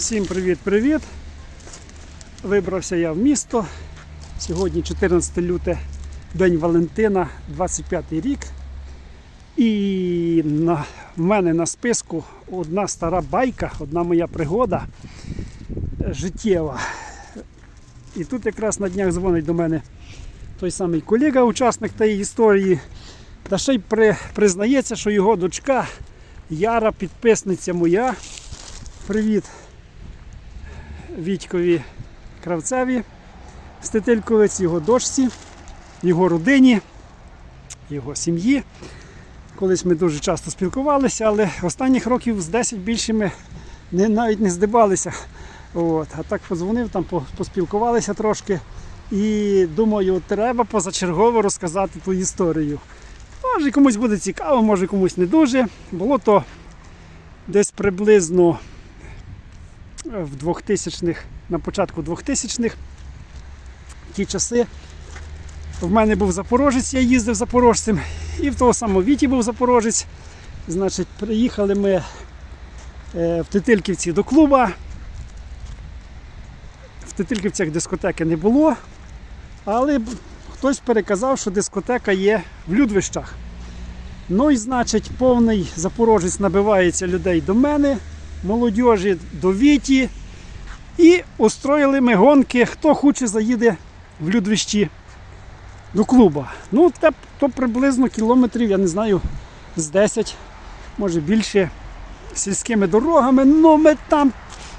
Всім привіт-привіт! Вибрався я в місто. Сьогодні 14 люте, День Валентина, 25 рік. І на, в мене на списку одна стара байка, одна моя пригода життєва. І тут якраз на днях дзвонить до мене той самий колега, учасник тієї історії. Та ще й при, признається, що його дочка Яра, підписниця моя. Привіт Вітькові Кравцеві, Стетельковець, його дочці, його родині, його сім'ї. Колись ми дуже часто спілкувалися, але останніх років з 10 більше ми не, навіть не здибалися. От. А так подзвонив, там поспілкувалися трошки. І думаю, треба позачергово розказати ту історію. Може комусь буде цікаво, може комусь не дуже. Було то десь приблизно в 2000-х, на початку 2000-х ті часи. В мене був запорожець, я їздив запорожцем, і в того самого Віті був запорожець. Значить, приїхали ми е, в Тетильківці до клуба. В Тетильківцях дискотеки не було, але хтось переказав, що дискотека є в Людвищах. Ну і значить, повний запорожець набивається людей до мене, молодіжі до Віті. І устроїли ми гонки, хто хоче заїде в Людвищі до клуба. Ну, те, то приблизно кілометрів, я не знаю, з 10, може більше сільськими дорогами. Ну ми там,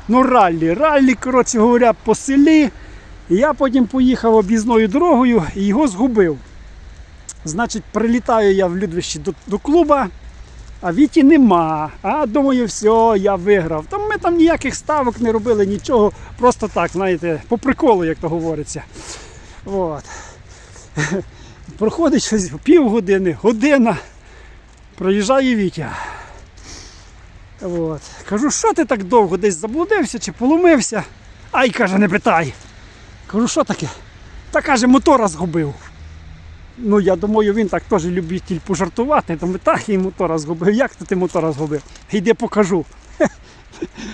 ну раллі, раллі, коротше говоря, по селі. Я потім поїхав об'їзною дорогою і його згубив. Значить, прилітаю я в Людвищі до, до клуба, а Віті нема. А думаю, все, я виграв. Там ми там ніяких ставок не робили, нічого, просто так, знаєте, по приколу, як то говориться. От. Проходить щось півгодини, година. Проїжджає Вітя. От. Кажу, що ти так довго десь заблудився чи поломився? Ай, каже, не питай. Кажу, що таке? Та каже, мотора згубив. Ну, я думаю, він так теж любитель пожартувати, тому так і мотора згубив. Як ти мотора згубив? Йди покажу.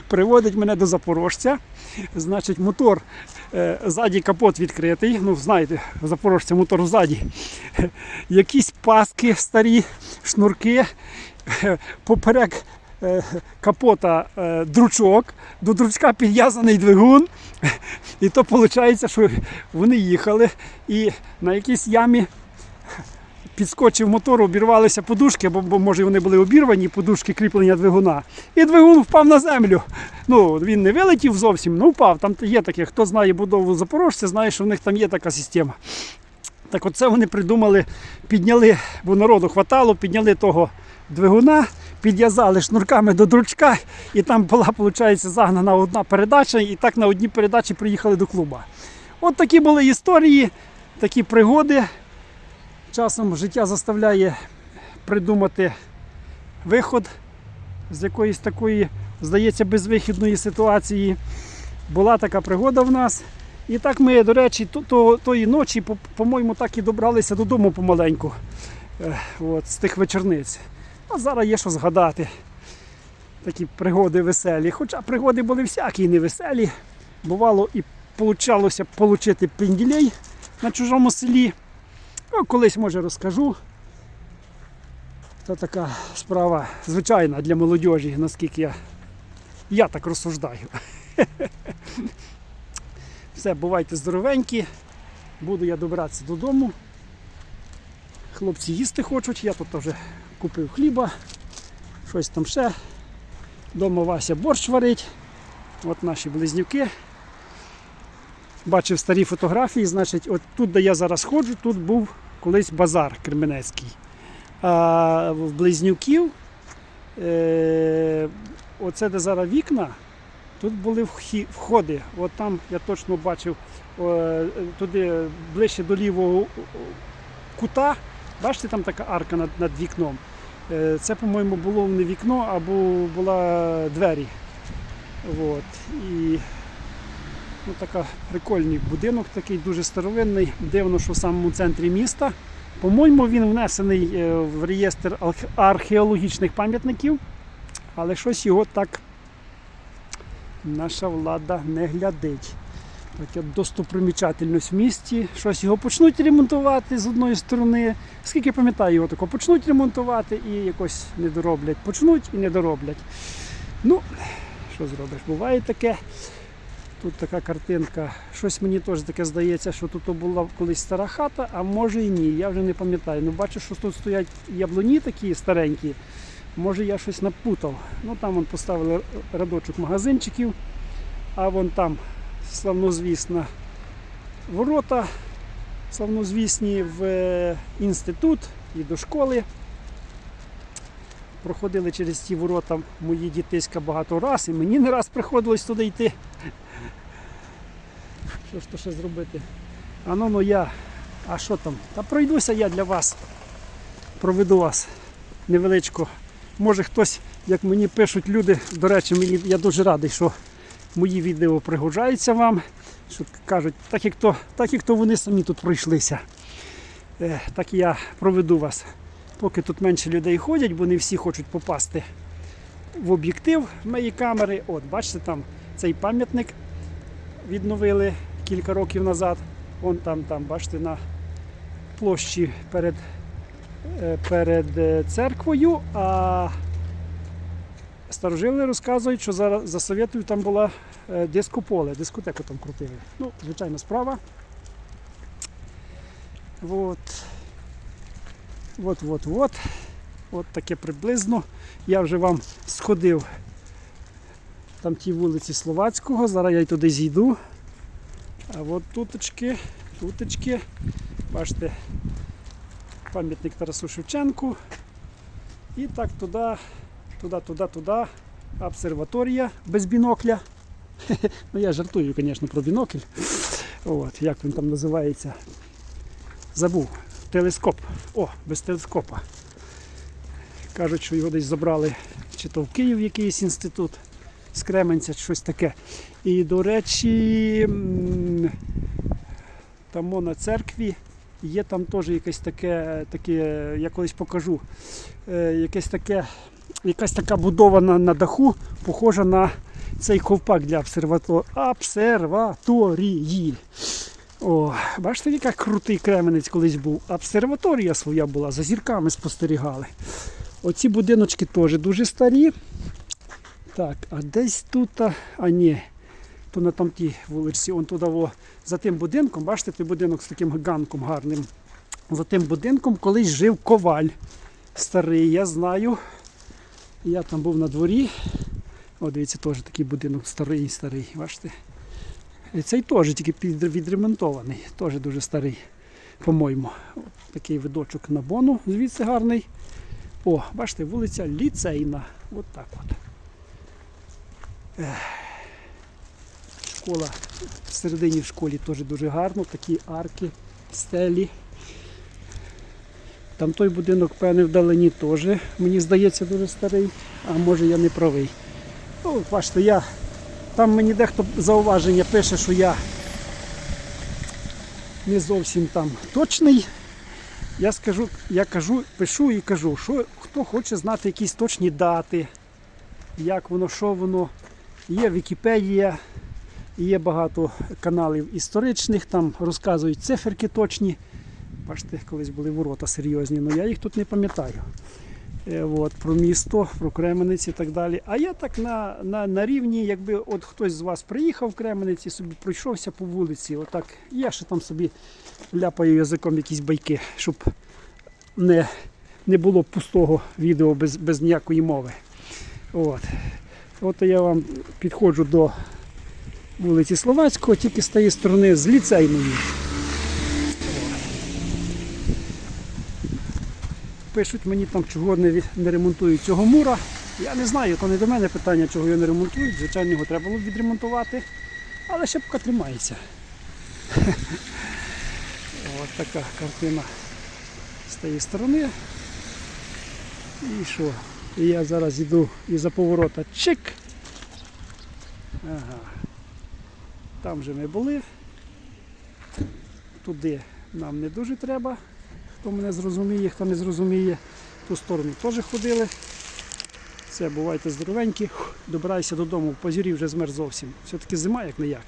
Приводить мене до запорожця. Значить, мотор, е, ззаді капот відкритий. Ну, знаєте, запорожця мотор ззаді. Якісь паски старі, шнурки, поперек е, капота е, дручок, до дручка підв'язаний двигун. І то виходить, що вони їхали і на якійсь ямі підскочив мотор, обірвалися подушки, бо, бо може вони були обірвані, подушки кріплення двигуна. І двигун впав на землю. Ну, він не вилетів зовсім, ну впав. Там є таке, хто знає будову запорожця, знає, що в них там є така система. Так оце вони придумали, підняли, бо народу хватало, підняли того двигуна, підв'язали шнурками до дручка, і там була, виходить, загнана одна передача, і так на одній передачі приїхали до клуба. От такі були історії, такі пригоди. Часом життя заставляє придумати виход з якоїсь такої, здається, безвихідної ситуації. Була така пригода в нас. І так ми, до речі, то, то, тої ночі, по- по-моєму, так і добралися додому помаленьку е, от, з тих вечорниць. А зараз є що згадати. Такі пригоди веселі. Хоча пригоди були всякі невеселі. Бувало і получалося отримати пенділей на чужому селі. Ну, колись може розкажу. Це така справа звичайна для молодіжі, наскільки я, я так розсуждаю. Все, бувайте здоровенькі. Буду я добиратися додому. Хлопці їсти хочуть, я тут вже купив хліба, щось там ще. Дома Вася борщ варить. От наші близнюки. Бачив старі фотографії, значить, от тут, де я зараз ходжу, тут був колись базар Кременецький. А в близнюків, е, оце де зараз вікна, тут були входи. От там я точно бачив е, туди ближче до лівого кута. Бачите, там така арка над, над вікном. Е, Це, по-моєму, було не вікно, або була двері. От. І ну, така прикольний будинок, такий дуже старовинний. Дивно, що в самому центрі міста. По-моєму, він внесений е, в реєстр археологічних пам'ятників, але щось його так наша влада не глядить. Таке достопримічательність в місті. Щось його почнуть ремонтувати з одної сторони. Скільки пам'ятаю, його тако почнуть ремонтувати і якось не дороблять. Почнуть і не дороблять. Ну, що зробиш? Буває таке. Тут така картинка. Щось мені теж таке здається, що тут була колись стара хата, а може і ні. Я вже не пам'ятаю. Ну бачу, що тут стоять яблуні такі старенькі. Може я щось напутав. Ну там вон поставили рядочок магазинчиків, а вон там славнозвісна ворота, славнозвісні в е, інститут і до школи. Проходили через ті ворота мої дітиська багато раз, і мені не раз приходилось туди йти. Що ж то ще зробити? А ну ну я. А що там? Та пройдуся я для вас. Проведу вас невеличко. Може хтось, як мені пишуть люди, до речі, мені, я дуже радий, що мої відео пригоджаються вам. Що кажуть, так як то, так як то вони самі тут пройшлися. Е, так і я проведу вас. Поки тут менше людей ходять, бо не всі хочуть попасти в об'єктив моєї камери. От, бачите, там цей пам'ятник відновили кілька років назад. Вон там, там, бачите, на площі перед, е, перед е, церквою. А старожили розказують, що за, за Совєтів там була е, дискополе, дискотеку там крутили. Ну, звичайна справа. От. От, от, от. От таке приблизно. Я вже вам сходив там ті вулиці Словацького, зараз я й туди зійду. А от туточки, туточки, бачите, пам'ятник Тарасу Шевченку. І так туди, туди, туди, туди. Обсерваторія без бінокля. Ну я жартую, звісно, про бінокль. От, як він там називається. Забув. Телескоп. О, без телескопа. Кажуть, що його десь забрали чи то в Київ якийсь інститут з Кременця, щось таке. І, до речі, там на церкві є там теж якесь таке, таке, я колись покажу, е, якесь таке, якась така будова на, на даху, похожа на цей ковпак для обсерваторії. О, бачите, який крутий кременець колись був. Обсерваторія своя була, за зірками спостерігали. Оці будиночки теж дуже старі. Так, а десь тут, а, ні, то на там тій вулиці, он туди, во, за тим будинком, бачите, той будинок з таким ганком гарним. За тим будинком колись жив коваль старий, я знаю. Я там був на дворі. О, дивіться, теж такий будинок старий, старий, бачите. І цей теж тільки відремонтований, теж дуже старий, по-моєму. Такий видочок на бону, звідси гарний. О, бачите, вулиця Ліцейна. От так от. Школа всередині в школі теж дуже гарно, такі арки, стелі. Там той будинок, певне, вдалині теж, мені здається, дуже старий, а може я не правий. Ну, бачите, я, там мені дехто зауваження пише, що я не зовсім там точний. Я скажу, я кажу, пишу і кажу, що хто хоче знати якісь точні дати, як воно, що воно. Є Вікіпедія, є багато каналів історичних, там розказують циферки точні. Бачите, колись були ворота серйозні, але я їх тут не пам'ятаю. Е, От, про місто, про Кременець і так далі. А я так на, на, на рівні, якби от хтось з вас приїхав в Кременець і собі пройшовся по вулиці, отак, я ще там собі ляпаю язиком якісь байки, щоб не, не було пустого відео без, без ніякої мови. От. От я вам підходжу до вулиці Словацького, тільки з тієї сторони з ліцейної. Пишуть мені там, чого не, не ремонтують цього мура. Я не знаю, то не до мене питання, чого його не ремонтують. Звичайно, його треба було відремонтувати. Але ще поки тримається. Ось така картина з тієї сторони. І що? І я зараз йду і за поворота чик. Ага. Там же ми були. Туди нам не дуже треба. Хто мене зрозуміє, хто не зрозуміє, ту сторону теж ходили. Все, бувайте здоровенькі. добирайся додому, в позірі вже змерз зовсім. Все-таки зима як не як.